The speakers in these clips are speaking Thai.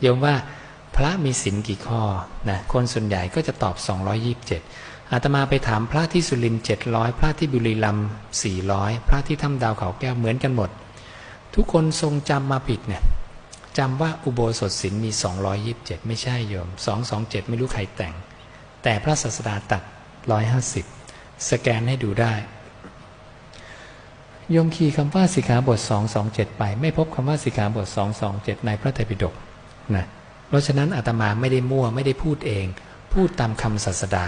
โยมว่าพระมีศีลกี่ข้อนะคนส่วนใหญ่ก็จะตอบ 227อาตมาไปถามพระที่สุรินทร์700 พระที่บุรีรัมย์400 พระที่ถ้ำดาวเขาแก้วเหมือนกันหมด ทุกคนทรงจำมาผิดเนี่ยจำว่าอุโบสถศีลมี 227 ไม่ใช่โยม 227 ไม่รู้ใครแต่ง แต่พระศาสดาตัด 150 สแกนให้ดูได้ โยมคีย์คำว่าสิกขาบท 227 ไป ไม่พบคำว่าสิกขาบท 227 ในพระไตรปิฎก นะเพราะฉะนั้นอาตมาไม่ได้มั่วไม่ได้พูดเอง พูดตามคำศาสดา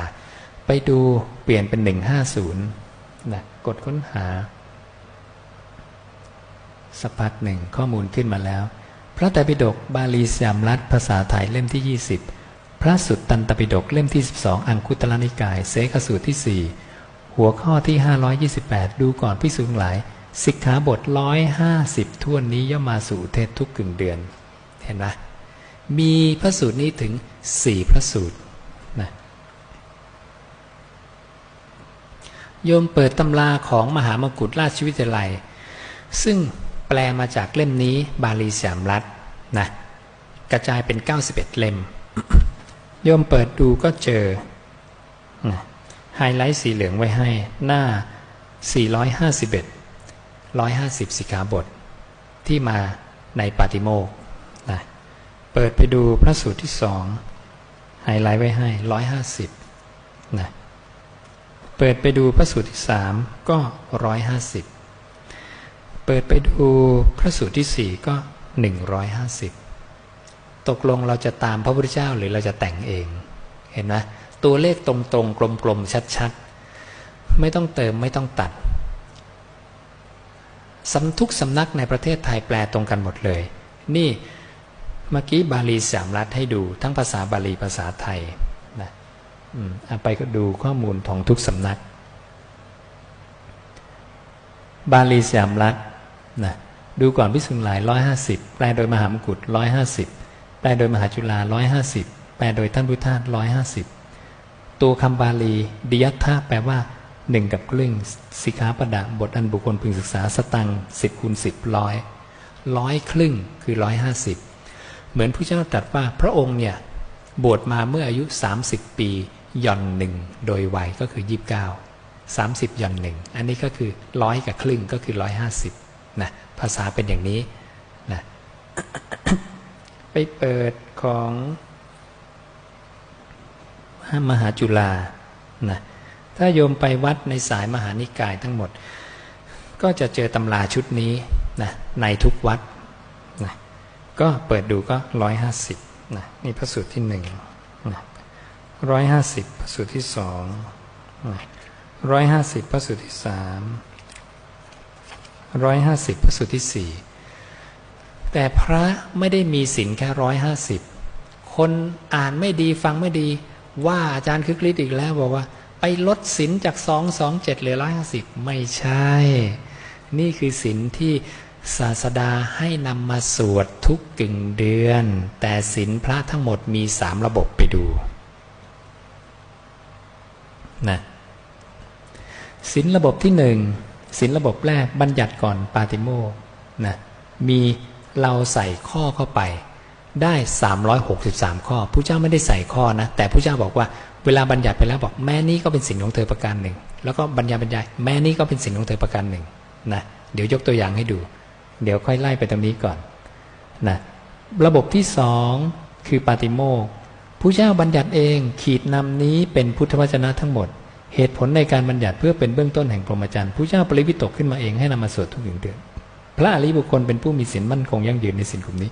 ไปดูเปลี่ยนเป็น 150นะกดค้นหาสักพักหนึ่งข้อมูลขึ้นมาแล้ว พระไตรปิฎกบาลีสยามรัฐภาษาไทยเล่มที่ 20 พระสุตตันตปิฎกเล่มที่ 12 อังคุตรนิกายเสขสูตรที่ 4 หัวข้อที่ 528 ดูก่อนพิสุงหลาย สิกขาบท 150ท่วนนี้ย่อมมาสู่เทศทุกกึ่งเดือน เห็นไหม มีพระสูตรนี้ถึง4พระสูตรนะโยมเปิดตำราของมหามกุฏราชวิทยาลัย ซึ่งแปลมาจากเล่มนี้บาลีสามรัฐนะกระจายเป็น 91 เล่ม โยมเปิดดูก็เจอไฮไลท์สีเหลืองไว้ให้หน้า 451 150 สิกขาบท ที่มาในปาติโมกนะ เปิดไปดูพระสูตรที่สองไฮไลท์ไว้ให้150นะเปิดไปดูพระสูตรที่สามก็150เปิดไปดูพระสูตรที่สี่ก็150ตกลงเราจะตามพระพุทธเจ้าหรือเราจะแต่งเอง เห็นไหมตัวเลขตรงๆ กลมๆ ชัดๆ ไม่ต้องเติมไม่ต้องตัดสำทุกสำนักในประเทศไทยแปลตรงกันหมดเลย นี่ เมื่อกี้บาลีสามรัฐให้ดูทั้งภาษาบาลีภาษาไทยนะอืมเอาไปก็ดูข้อมูลของทุกสำนัก บาลีสามรัฐนะดูก่อนพิสุงหลายร้อยห้าสิบแปลโดยมหามกุฏร้อยห้าสิบแปลโดยมหาจุฬาร้อยห้าสิบแปลโดยท่านพุทธาร้อยห้าสิบตัวคำบาลีดิยัตถะแปลว่าหนึ่งกับครึ่งสิกขาประดะบทอันบุคคลพึงศึกษาสตังสิบคูณสิบร้อยร้อยครึ่งคือร้อยห้าสิบ เหมือนผู้เจ้าตรัสว่าพระองค์เนี่ยบวชมาเมื่ออายุ 30 ปีย่อนหนึ่งโดยวัยก็คือ 29 30ย่อนหนึ่งอันนี้ก็คือร้อยกับครึ่งก็คือ 150นะภาษาเป็นอย่างนี้นะไปเปิดของมหาจุฬานะถ้าโยมไปวัดในสายมหานิกายทั้งหมด ก็จะเจอตำราชุดนี้นะในทุกวัดนะ ก็เปิดดูก็ร้อยห้าสิบนะนี่พระสูตรที่หนึ่งร้อยห้าสิบพระสูตรที่สองร้อยห้าสิบพระสูตรที่สามร้อยห้าสิบพระสูตรที่สี่แต่พระไม่ได้มีศีลแค่ร้อยห้าสิบคนอ่านไม่ดีฟังไม่ดี ว่าอาจารย์คึกฤทธิ์อีกแล้วบอกว่า ไปลดศีลจากสองสองเจ็ดเหลือร้อยห้าสิบไม่ใช่ นี่คือศีลที่ ศาสดาให้นำมาสวดทุกกึ่งเดือน แต่ศีลพระทั้งหมดมีสามระบบไปดูนะศีลระบบที่หนึ่งศีลระบบแรกบัญญัติก่อนปาติโมนะมีเราใส่ข้อเข้าไปได้ 363 ข้อผู้เจ้าไม่ได้ใส่ข้อนะ แต่ผู้เจ้าบอกว่าเวลาบัญญัติไปแล้วบอกแม่นี้ก็เป็นสิ่งของเธอประการหนึ่ง แล้วก็บรรยายบรรยายแม่นี้ก็เป็นสิ่งของเธอประการหนึ่งนะเดี๋ยวยกตัวอย่างให้ดู เดี๋ยวค่อยไล่ไปตรงนี้ก่อนนะระบบที่สองคือปาติโมกผู้เจ้าบัญญัติเองขีดนำนี้เป็นพุทธวจนะทั้งหมด เหตุผลในการบัญญัติเพื่อเป็นเบื้องต้นแห่งพรหมจรรย์ผู้เจ้าปริวิตกขึ้นมาเองให้นำมาสวดทุกหนึ่งเดือนพระอริบุคคลเป็นผู้มีศีลมั่นคงยั่งยืนในศีลกลุ่มนี้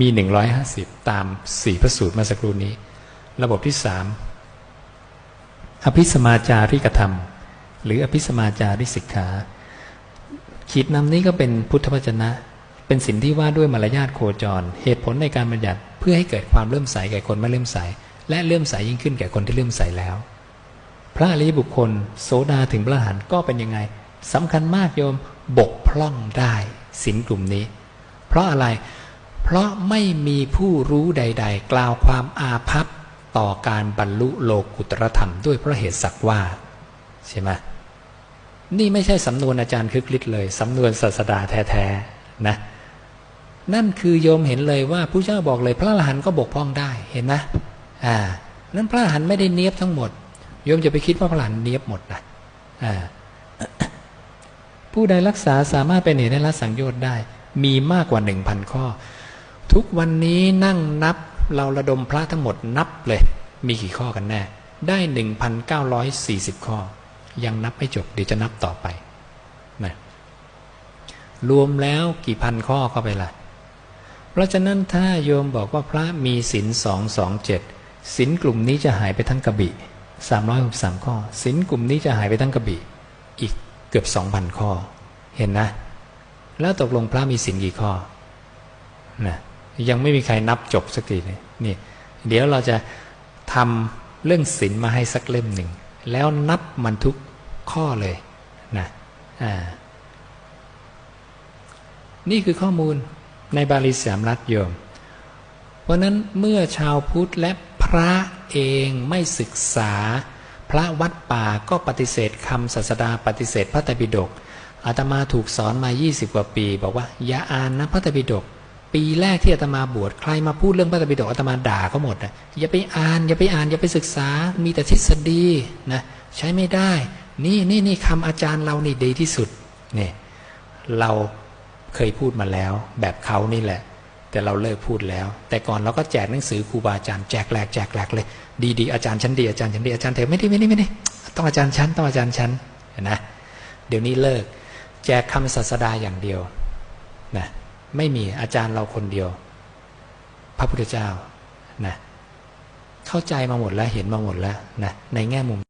มีหนึ่งร้อยห้าสิบตามสี่พระสูตรมาสักครู่นี้ ระบบที่สามอภิสมาจาริกธรรม หรืออภิสมาจาริสิกขา ขีดนำนี้ก็เป็นพุทธวจนะ เป็นสิ่งที่ว่าด้วยมารยาทโคจร เหตุผลในการบัญญัติเพื่อให้เกิดความเลื่อมใสแก่คนไม่เลื่อมใส และเลื่อมใสยิ่งขึ้นแก่คนที่เลื่อมใสแล้ว พระอริยบุคคล โสดาถึงพระหันก็เป็นยังไงสำคัญมากโยมบกพร่องได้สินกลุ่มนี้ เพราะอะไรเพราะไม่มีผู้รู้ใด ๆ กล่าวความอาภัพต่อการบรรลุโลกุตรธรรมด้วยเพราะเหตุสักว่าใช่ไหม นี่ไม่ใช่สำนวนอาจารย์คึกฤทธิ์เลยสำนวนศาสดาแท้ๆนะนั่นคือโยมเห็นเลยว่าผู้เจ้าบอกเลย พระอรหันต์ก็บกพร่องได้เห็นนะอ่านั้นพระอรหันต์ไม่ได้เนียบทั้งหมดโยมจะไปคิดว่าพระอรหันต์เนียบหมดนะอ่าผู้ใดรักษาสามารถเป็นเหตุให้ละสังโยชน์ได้ มีมากกว่าหนึ่งพันข้อ ทุกวันนี้นั่งนับเราระดมพระทั้งหมดนับเลย มีกี่ข้อกันแน่ ได้หนึ่งพันเก้าร้อยสี่สิบข้อ ยังนับไม่จบ เดี๋ยวจะนับต่อไปนะรวมแล้วกี่พันข้อเข้าไปล่ะ เพราะฉะนั้นถ้าโยมบอกว่าพระมีศีลสองสองเจ็ดศีลกลุ่มนี้จะหายไปทั้งกระบี่สามร้อยหกสามข้อศีลกลุ่มนี้จะหายไปทั้งกระบี่อีกเกือบสองพันข้อ เห็นนะ แล้วตกลงพระมีศีลกี่ข้อนะยังไม่มีใครนับจบสักทีเลยนี่ เดี๋ยวเราจะทำเรื่องศีลมาให้สักเล่มหนึ่ง แล้วนับมันทุกข้อเลยนะอ่านี่คือข้อมูลในบาลีสามรัฐโยม เพราะนั้นเมื่อชาวพุทธและพระเองไม่ศึกษา พระวัดป่าก็ปฏิเสธคำศาสดาปฏิเสธพระไตรปิฎกอาตมาถูกสอนมา 20 กว่าปี บอกว่า อย่าอ่านนะพระไตรปิฎก ปีแรกที่อาตมาบวชใครมาพูดเรื่องพระไตรปิฎกอาตมาด่าเขาหมดนะอย่าไปอ่านอย่าไปอ่านอย่าไปศึกษา มีแต่ทฤษฎีนะใช้ไม่ได้ นี่นี่นี่คำอาจารย์เรานี่ดีที่สุดเนี่ยเราเคยพูดมาแล้ว แบบเขานี่แหละ แต่เราเลิกพูดแล้ว แต่ก่อนเราก็แจกหนังสือครูบาอาจารย์แจกแหลกแจกแหลกเลย ดีดีอาจารย์ชั้นดีอาจารย์ชั้นดีอาจารย์เถอไม่ได้ไม่ได้ไม่ได้ต้องอาจารย์ชั้นต้องอาจารย์ชั้นนะเดี๋ยวนี้เลิก แจกคำศาสดาอย่างเดียวนะ ไม่มีอาจารย์เราคนเดียว พระพุทธเจ้านะเข้าใจมาหมดแล้วเห็นมาหมดแล้วนะในแง่มุม